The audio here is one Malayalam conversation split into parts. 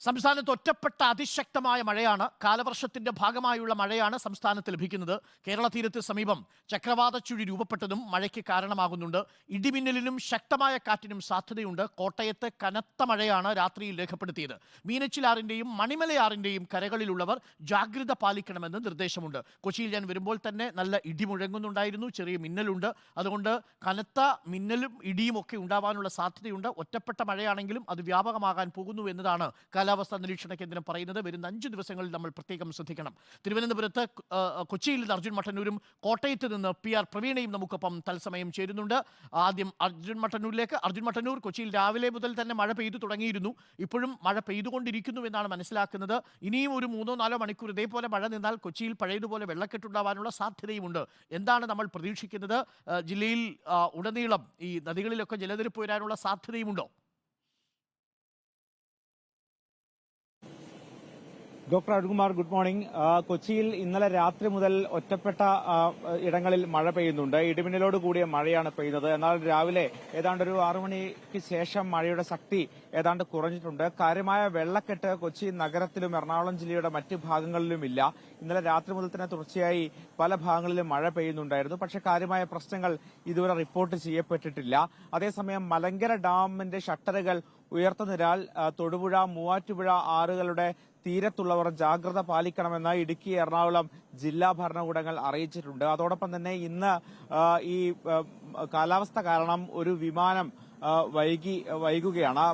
സംസ്ഥാനത്ത് ഒറ്റപ്പെട്ട അതിശക്തമായ മഴയാണ് കാലവർഷത്തിന്റെ ഭാഗമായുള്ള മഴയാണ് സംസ്ഥാനത്ത് ലഭിക്കുന്നത്. കേരള തീരത്ത് സമീപം ചക്രവാത ചുഴി രൂപപ്പെട്ടതും മഴയ്ക്ക് കാരണമാകുന്നുണ്ട്. ഇടിമിന്നലിനും ശക്തമായ കാറ്റിനും സാധ്യതയുണ്ട്. കോട്ടയത്ത് കനത്ത മഴയാണ് രാത്രിയിൽ രേഖപ്പെടുത്തിയത്. മീനച്ചിലാറിന്റെയും മണിമലയാറിന്റെയും കരകളിലുള്ളവർ ജാഗ്രത പാലിക്കണമെന്ന് നിർദ്ദേശമുണ്ട്. കൊച്ചിയിൽ ഞാൻ വരുമ്പോൾ തന്നെ നല്ല ഇടി മുഴങ്ങുന്നുണ്ടായിരുന്നു. ചെറിയ മിന്നലുണ്ട്. അതുകൊണ്ട് കനത്ത മിന്നലും ഇടിയും ഒക്കെ ഉണ്ടാവാനുള്ള സാധ്യതയുണ്ട്. ഒറ്റപ്പെട്ട മഴയാണെങ്കിലും അത് വ്യാപകമാകാൻ പോകുന്നു എന്നതാണ് കാലാവസ്ഥാ നിരീക്ഷണ കേന്ദ്രം പറയുന്നത് വരുന്ന അഞ്ച് ദിവസങ്ങളിൽ നമ്മൾ പ്രത്യേകം ശ്രദ്ധിക്കണം. തിരുവനന്തപുരത്ത് കൊച്ചിയിൽ നിന്ന് അർജുൻ മട്ടന്നൂരും കോട്ടയത്ത് നിന്ന് പി ആർ പ്രവീണയും നമുക്കൊപ്പം തത്സമയം ചേരുന്നുണ്ട്. ആദ്യം അർജുൻ മട്ടന്നൂരിലേക്ക്. അർജുൻ മട്ടന്നൂർ കൊച്ചിയിൽ രാവിലെ മുതൽ തന്നെ മഴ പെയ്തു തുടങ്ങിയിരുന്നു. ഇപ്പോഴും മഴ പെയ്തുകൊണ്ടിരിക്കുന്നു എന്നാണ് മനസ്സിലാക്കുന്നത്. ഇനിയും ഒരു മൂന്നോ നാലോ മണിക്കൂർ ഇതേപോലെ മഴ നിന്നാൽ കൊച്ചിയിൽ പഴയതുപോലെ വെള്ളക്കെട്ടുണ്ടാവാനുള്ള സാധ്യതയുമുണ്ട്. എന്താണ് നമ്മൾ പ്രതീക്ഷിക്കുന്നത്? ജില്ലയിൽ ഉടനീളം ഈ നദികളിലൊക്കെ ജലനിരപ്പ് വരാനുള്ള സാധ്യതയുമുണ്ടോ? Doctor Arunkumar good morning. കൊച്ചിയിൽ ഇന്നലെ രാത്രി മുതൽ ഒറ്റപ്പെട്ട ഇടങ്ങളിൽ മഴ പെയ്യുന്നുണ്ട്. ഇടിമിന്നലോട് കൂടിയ മഴയാണ് പെയ്യുന്നത്. എന്നാൽ രാവിലെ ഏതാണ്ട് ഒരു ആറുമണിക്ക് ശേഷം മഴയുടെ ശക്തി ഏതാണ്ട് കുറഞ്ഞിട്ടുണ്ട്. കാര്യമായ വെള്ളക്കെട്ട് കൊച്ചി നഗരത്തിലും എറണാകുളം ജില്ലയുടെ മറ്റ് ഭാഗങ്ങളിലും ഇല്ല ഇന്നലെ രാത്രി മുതൽ തന്നെ തുടർച്ചയായി പല ഭാഗങ്ങളിലും മഴ പെയ്യുന്നുണ്ടായിരുന്നു. പക്ഷേ കാര്യമായ പ്രശ്നങ്ങൾ ഇതുവരെ റിപ്പോർട്ട് ചെയ്യപ്പെട്ടിട്ടില്ല. അതേസമയം മലങ്കര ഡാമിന്റെ ഷട്ടറുകൾ ഉയർത്തുന്നതിനാൽ തൊടുപുഴ മൂവാറ്റുപുഴ ആറുകളുടെ തീരത്തുള്ളവർ ജാഗ്രത പാലിക്കണമെന്ന് ഇടുക്കി എറണാകുളം ജില്ലാ ഭരണകൂടങ്ങൾ അറിയിച്ചിട്ടുണ്ട്. അതോടൊപ്പം തന്നെ ഇന്ന് ഈ കാലാവസ്ഥ കാരണം ഒരു വിമാനം വൈകി വൈകുകയാണ്.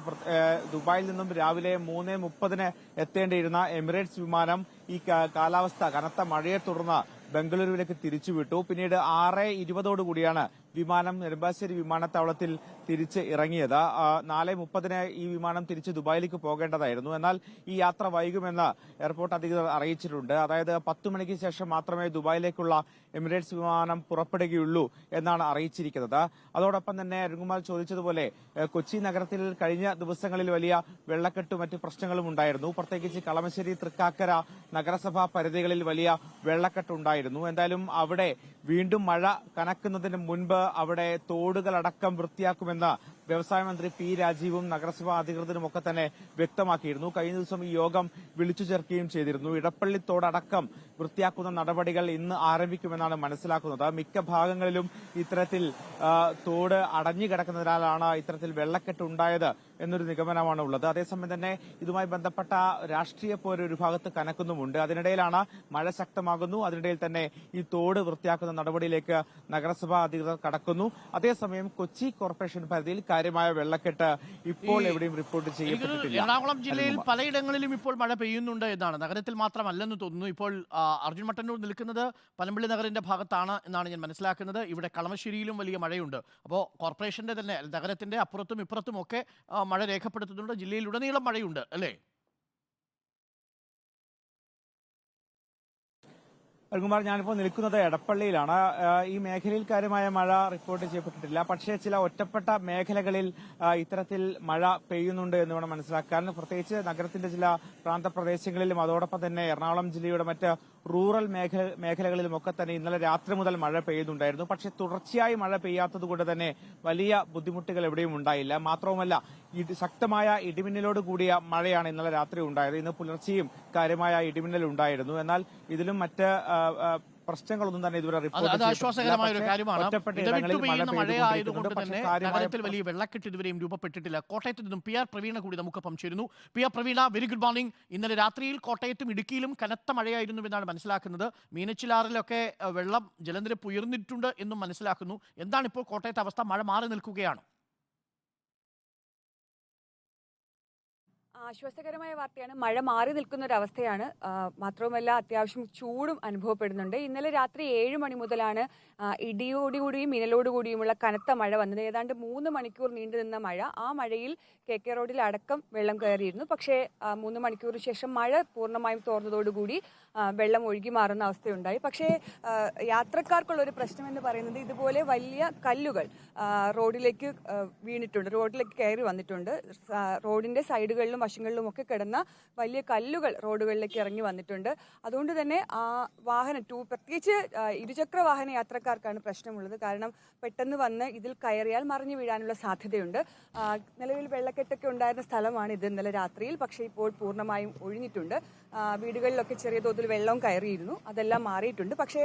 ദുബായിൽ നിന്നും രാവിലെ മൂന്ന് മുപ്പതിന് എത്തേണ്ടിയിരുന്ന എമിറേറ്റ്സ് വിമാനം ഈ കാലാവസ്ഥ കനത്ത മഴയെ തുടർന്ന് ബംഗളൂരുവിലേക്ക് തിരിച്ചുവിട്ടു പിന്നീട് ആറ് ഇരുപതോടുകൂടിയാണ് വിമാനം നെടുമ്പാശ്ശേരി വിമാനത്താവളത്തിൽ തിരിച്ച് ഇറങ്ങിയത്. നാല് മുപ്പതിന് ഈ വിമാനം തിരിച്ച് ദുബായിലേക്ക് പോകേണ്ടതായിരുന്നു. എന്നാൽ ഈ യാത്ര വൈകുമെന്ന് എയർപോർട്ട് അധികൃതർ അറിയിച്ചിട്ടുണ്ട്. അതായത് പത്ത് മണിക്ക് ശേഷം മാത്രമേ ദുബായിലേക്കുള്ള എമിറേറ്റ്സ് വിമാനം പുറപ്പെടുകയുള്ളൂ എന്നാണ് അറിയിച്ചിരിക്കുന്നത്. അതോടൊപ്പം തന്നെ അരുൺകുമാർ ചോദിച്ചതുപോലെ കൊച്ചി നഗരത്തിൽ കഴിഞ്ഞ ദിവസങ്ങളിൽ വലിയ വെള്ളക്കെട്ടും മറ്റ് പ്രശ്നങ്ങളും ഉണ്ടായിരുന്നു. പ്രത്യേകിച്ച് കളമശ്ശേരി തൃക്കാക്കര നഗരസഭാ പരിധികളിൽ വലിയ വെള്ളക്കെട്ടുണ്ടായിരുന്നു എന്തായാലും അവിടെ വീണ്ടും മഴ കനക്കുന്നതിന് മുൻപ് അവിടെ തോടുകളടക്കം വൃത്തിയാക്കുമെന്ന് വ്യവസായ മന്ത്രി പി രാജീവും നഗരസഭാ അധികൃതരും ഒക്കെ തന്നെ വ്യക്തമാക്കിയിരുന്നു. കഴിഞ്ഞ ദിവസം ഈ യോഗം വിളിച്ചു ചേർക്കുകയും ചെയ്തിരുന്നു. ഇടപ്പള്ളി തോടടക്കം വൃത്തിയാക്കുന്ന നടപടികൾ ഇന്ന് ആരംഭിക്കുമെന്നാണ് മനസ്സിലാക്കുന്നത്. മിക്ക ഭാഗങ്ങളിലും ഇത്തരത്തിൽ തോട് അടഞ്ഞു കിടക്കുന്നതിനാലാണ് ഇത്തരത്തിൽ വെള്ളക്കെട്ട് ഉണ്ടായത് എന്നൊരു നിഗമനമാണ് ഉള്ളത്. അതേസമയം തന്നെ ഇതുമായി ബന്ധപ്പെട്ട രാഷ്ട്രീയ പോര് ഒരു ഭാഗത്ത് കനക്കുന്നുമുണ്ട്. അതിനിടയിലാണ് മഴ ശക്തമാകുന്നു. അതിനിടയിൽ തന്നെ ഈ തോട് വൃത്തിയാക്കുന്ന നടപടിയിലേക്ക് നഗരസഭാ അധികൃതർ കടക്കുന്നു. അതേസമയം കൊച്ചി കോർപ്പറേഷൻ പരിധിയിൽ കാര്യമായ വെള്ളക്കെട്ട് ഇപ്പോൾ എവിടെയും റിപ്പോർട്ട് ചെയ്യപ്പെട്ടിട്ടില്ല. എറണാകുളം ജില്ലയിൽ. പലയിടങ്ങളിലും ഇപ്പോൾ മഴ പെയ്യുന്നുണ്ട് എന്നാണ്. നഗരത്തിൽ മാത്രമല്ലെന്ന് തോന്നുന്നു ഇപ്പോൾ അർജുൻ മട്ടന്നൂർ നിൽക്കുന്നത് പനമ്പള്ളി നഗറിന്റെ ഭാഗത്താണ് എന്നാണ് ഞാൻ മനസ്സിലാക്കുന്നത്. ഇവിടെ കളമശ്ശേരിയിലും വലിയ മഴയുണ്ട്. അപ്പോൾ കോർപ്പറേഷന്റെ തന്നെ നഗരത്തിന്റെ അപ്പുറത്തും ഇപ്പുറത്തും ഒക്കെ മഴ രേഖപ്പെടുത്തുന്നുണ്ട്. ജില്ലയിലുടനീളം മഴയുണ്ട് അല്ലേ? അരുൺകുമാർ ഞാനിപ്പോൾ നിൽക്കുന്നത് എടപ്പള്ളിയിലാണ്. ഈ മേഖലയിൽ കാര്യമായ മഴ റിപ്പോർട്ട് ചെയ്യപ്പെട്ടിട്ടില്ല. പക്ഷേ ചില ഒറ്റപ്പെട്ട മേഖലകളിൽ ഇത്തരത്തിൽ മഴ പെയ്യുന്നുണ്ട് എന്ന് വേണം മനസ്സിലാക്കാൻ. പ്രത്യേകിച്ച് നഗരത്തിന്റെ ചില പ്രാന്തപ്രദേശങ്ങളിലും അതോടൊപ്പം തന്നെ എറണാകുളം ജില്ലയുടെ മറ്റ് റൂറൽ മേഖല മേഖലകളിലുമൊക്കെ തന്നെ ഇന്നലെ രാത്രി മുതൽ മഴ പെയ്യുന്നുണ്ടായിരുന്നു. പക്ഷെ തുടർച്ചയായി മഴ പെയ്യാത്തതുകൊണ്ട് തന്നെ വലിയ ബുദ്ധിമുട്ടുകൾ എവിടെയും ഉണ്ടായില്ല. മാത്രവുമല്ല ശക്തമായ ഇടിമിന്നലോട് കൂടിയ മഴയാണ് ഇന്നലെ രാത്രി ഉണ്ടായത്. ഇന്ന് പുലർച്ചെയും കാര്യമായ ഇടിമിന്നൽ ഉണ്ടായിരുന്നു. എന്നാൽ ഇതിലും മറ്റ് പ്രശ്നങ്ങളൊന്നും തന്നെ ഇതുവരെ അത് റിപ്പോർട്ട് ആശ്വാസകരമായ ഒരു കാര്യമാണ്. ഇടവിട്ടു പെയ്യുന്ന മഴയായതുകൊണ്ട് തന്നെ നഗരത്തിൽ വലിയ വെള്ളക്കെട്ട് ഇതുവരെയും രൂപപ്പെട്ടിട്ടില്ല. കോട്ടയത്ത് നിന്നും പി ആർ പ്രവീണ കൂടി നമുക്കൊപ്പം ചേരുന്നു. P R Praveena very good morning ഇന്നലെ രാത്രിയിൽ കോട്ടയത്തും ഇടുക്കിയിലും കനത്ത മഴയായിരുന്നു എന്നാണ് മനസ്സിലാക്കുന്നത്. മീനച്ചിലാറിലൊക്കെ വെള്ളം ജലനിരപ്പ് ഉയർന്നിട്ടുണ്ട് എന്നും മനസ്സിലാക്കുന്നു. എന്താണ് ഇപ്പോൾ കോട്ടയത്തെ അവസ്ഥ? മഴ മാറി നിൽക്കുകയാണ്? ആശ്വാസകരമായ വാർത്തയാണ്. മഴ മാറി നിൽക്കുന്ന ഒരു അവസ്ഥയാണ് മാത്രവുമല്ല അത്യാവശ്യം ചൂടും അനുഭവപ്പെടുന്നുണ്ട്. ഇന്നലെ രാത്രി ഏഴ് മണി മുതലാണ് ഇടിയോടുകൂടിയും മിന്നലോടുകൂടിയുമുള്ള കനത്ത മഴ വന്നത്. ഏതാണ്ട് മൂന്ന് മണിക്കൂർ നീണ്ടു നിന്ന മഴ. ആ മഴയിൽ കെ കെ റോഡിൽ അടക്കം വെള്ളം കയറിയിരുന്നു. പക്ഷേ മൂന്ന് മണിക്കൂറിന് ശേഷം മഴ പൂർണമായും തോർന്നതോടുകൂടി വെള്ളം ഒഴുകി മാറുന്ന അവസ്ഥയുണ്ടായി. പക്ഷേ യാത്രക്കാർക്കുള്ള ഒരു പ്രശ്നം എന്ന് പറയുന്നത് ഇതുപോലെ വലിയ കല്ലുകൾ റോഡിലേക്ക് വീണിട്ടുണ്ട്. റോഡിലേക്ക് കയറി വന്നിട്ടുണ്ട്. റോഡിന്റെ സൈഡുകളിലും ഒക്കെ കിടന്ന വലിയ കല്ലുകൾ റോഡുകളിലേക്ക് ഇറങ്ങി വന്നിട്ടുണ്ട്. അതുകൊണ്ട് തന്നെ ആ വാഹനം ടൂ പ്രത്യേകിച്ച് ഇരുചക്ര വാഹന യാത്രക്കാർക്കാണ് പ്രശ്നമുള്ളത്. കാരണം പെട്ടെന്ന് വന്ന് ഇതിൽ കയറിയാൽ മറിഞ്ഞു വീഴാനുള്ള സാധ്യതയുണ്ട്. നിലവിൽ വെള്ളക്കെട്ടൊക്കെ ഉണ്ടായിരുന്ന സ്ഥലമാണ് ഇത് ഇന്നലെ രാത്രിയിൽ. പക്ഷേ ഇപ്പോൾ പൂർണമായും ഒഴിഞ്ഞിട്ടുണ്ട്. വീടുകളിലൊക്കെ ചെറിയ തോതിൽ വെള്ളം കയറിയിരുന്നു. അതെല്ലാം മാറിയിട്ടുണ്ട്. പക്ഷേ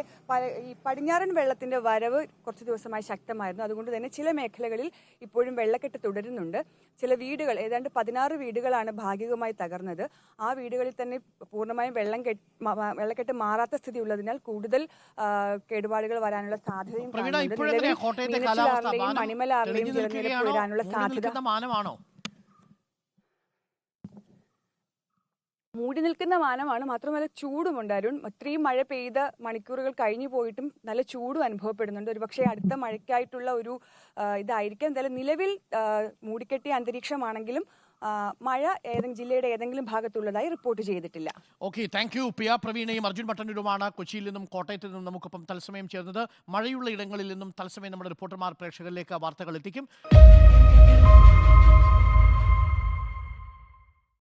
ഈ പടിഞ്ഞാറൻ വെള്ളത്തിന്റെ വരവ് കുറച്ച് ദിവസമായി ശക്തമായിരുന്നു. അതുകൊണ്ട് തന്നെ ചില മേഖലകളിൽ ഇപ്പോഴും വെള്ളക്കെട്ട് തുടരുന്നുണ്ട്. ചില വീടുകൾ ഏതാണ്ട് പതിനാറ് വീടുകളാണ് ഭാഗികമായി തകർന്നത്. ആ വീടുകളിൽ തന്നെ പൂർണമായും വെള്ളം വെള്ളക്കെട്ട് മാറാത്ത സ്ഥിതി ഉള്ളതിനാൽ കൂടുതൽ കേടുപാടുകൾ വരാനുള്ള സാധ്യതയും കാലാവസ്ഥ? മണിമലാറിലെയും ജലനിരപ്പ് വരാനുള്ള സാധ്യത നിൽക്കുന്ന മാനമാണോ മൂടി നിൽക്കുന്ന മാനമാണ് മാത്രമല്ല ചൂടുമുണ്ട് അരുൺ. ഇത്രയും മഴ പെയ്ത മണിക്കൂറുകൾ കഴിഞ്ഞു പോയിട്ടും നല്ല ചൂടും അനുഭവപ്പെടുന്നുണ്ട്. ഒരുപക്ഷെ അടുത്ത മഴയ്ക്കായിട്ടുള്ള ഒരു ഇതായിരിക്കും. എന്തായാലും നിലവിൽ മൂടിക്കെട്ടിയ അന്തരീക്ഷമാണെങ്കിലും മഴ ഏതെങ്കിലും ജില്ലയുടെ ഏതെങ്കിലും ഭാഗത്തുള്ളതായി റിപ്പോർട്ട് ചെയ്തിട്ടില്ല. Okay thank you. പിയ പ്രവീണയും അർജുൻ പട്ടന്നൂരുമാണ് കൊച്ചിയിൽ നിന്നും കോട്ടയത്ത് നിന്നും നമുക്കൊപ്പം തത്സമയം ചേർന്നത്. മഴയുള്ള ഇടങ്ങളിൽ നിന്നും തത്സമയം നമ്മുടെ റിപ്പോർട്ടർമാർ പ്രേക്ഷകരിലേക്ക് വാർത്തകൾ എത്തിക്കും.